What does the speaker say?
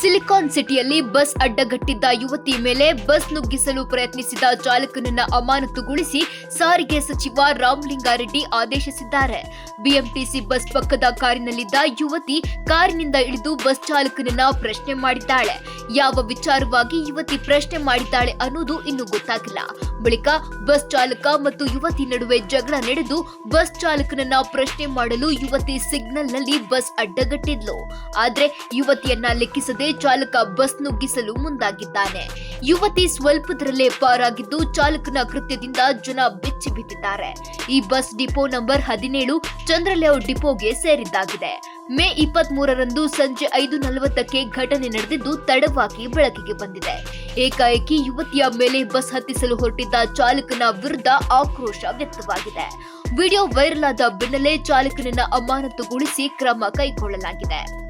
Silicon ಸಿಟಿಯಲ್ಲಿ bus ಅಡ್ಡಗಟ್ಟಿದ್ದ ಯುವತಿ ಮೇಲೆ ಬಸ್ ನುಗ್ಗಿಸಲು ಪ್ರಯತ್ನಿಸಿದ ಚಾಲಕನನ್ನ ಅಮಾನತುಗೊಳಿಸಿ ಸಾರಿಗೆ ಸಚಿವ ರಾಮಲಿಂಗಾರೆಡ್ಡಿ ಆದೇಶಿಸಿದ್ದಾರೆ. ಬಿಎಂಟಿಸಿ ಬಸ್ ಪಕ್ಕದ ಕಾರಿನಲ್ಲಿದ್ದ ಯುವತಿ ಕಾರಿನಿಂದ ಇಳಿದು ಬಸ್ ಚಾಲಕನನ್ನ ಪ್ರಶ್ನೆ ಮಾಡಿದ್ದಾಳೆ. ಯಾವ ವಿಚಾರವಾಗಿ ಯುವತಿ ಪ್ರಶ್ನೆ ಮಾಡಿದ್ದಾಳೆ ಅನ್ನೋದು ಇನ್ನೂ ಗೊತ್ತಾಗಿಲ್ಲ. ಬಳಿಕ ಬಸ್ ಚಾಲಕ ಮತ್ತು ಯುವತಿ ನಡುವೆ ಜಗಳ ನಡೆದು ಬಸ್ ಚಾಲಕನನ್ನ ಪ್ರಶ್ನೆ ಮಾಡಲು ಯುವತಿ ಸಿಗ್ನಲ್ನಲ್ಲಿ ಬಸ್ ಅಡ್ಡಗಟ್ಟಿದ್ಲು. ಆದ್ರೆ ಯುವತಿಯನ್ನ ಲೆಕ್ಕಿಸದೆ ಚಾಲಕ ಬಸ್ ನುಗ್ಗಿಸಲು ಮುಂದಾಗಿದ್ದಾನೆ. ಯುವತಿ ಸ್ವಲ್ಪದರಲ್ಲೇ ಪಾರಾಗಿದ್ದು ಚಾಲಕನ ಕೃತ್ಯದಿಂದ ಜನ ಬೆಚ್ಚಿ ಬಿದ್ದಿದ್ದಾರೆ. ಈ ಬಸ್ ಡಿಪೋ ನಂಬರ್ ಹದಿನೇಳು ಚಂದ್ರಲೇಔಟ್ ಡಿಪೋಗೆ ಸೇರಿದ್ದಾಗಿದೆ. ಮೇ ಇಪ್ಪತ್ತ್ ಮೂರರಂದು ಸಂಜೆ ಐದು ನಲವತ್ತಕ್ಕೆ ಘಟನೆ ನಡೆದಿದ್ದು ತಡವಾಗಿ ಬೆಳಕಿಗೆ ಬಂದಿದೆ. ಏಕಾಏಕಿ ಯುವತಿಯ ಮೇಲೆ ಬಸ್ ಹತ್ತಿಸಲು ಹೊರಟಿದ್ದ ಚಾಲಕನ ವಿರುದ್ಧ ಆಕ್ರೋಶ ವ್ಯಕ್ತವಾಗಿದೆ. ವಿಡಿಯೋ ವೈರಲ್ ಆದ ಬೆನ್ನಲ್ಲೇ ಚಾಲಕನನ್ನ ಅಮಾನತುಗೊಳಿಸಿ ಕ್ರಮ ಕೈಗೊಳ್ಳಲಾಗಿದೆ.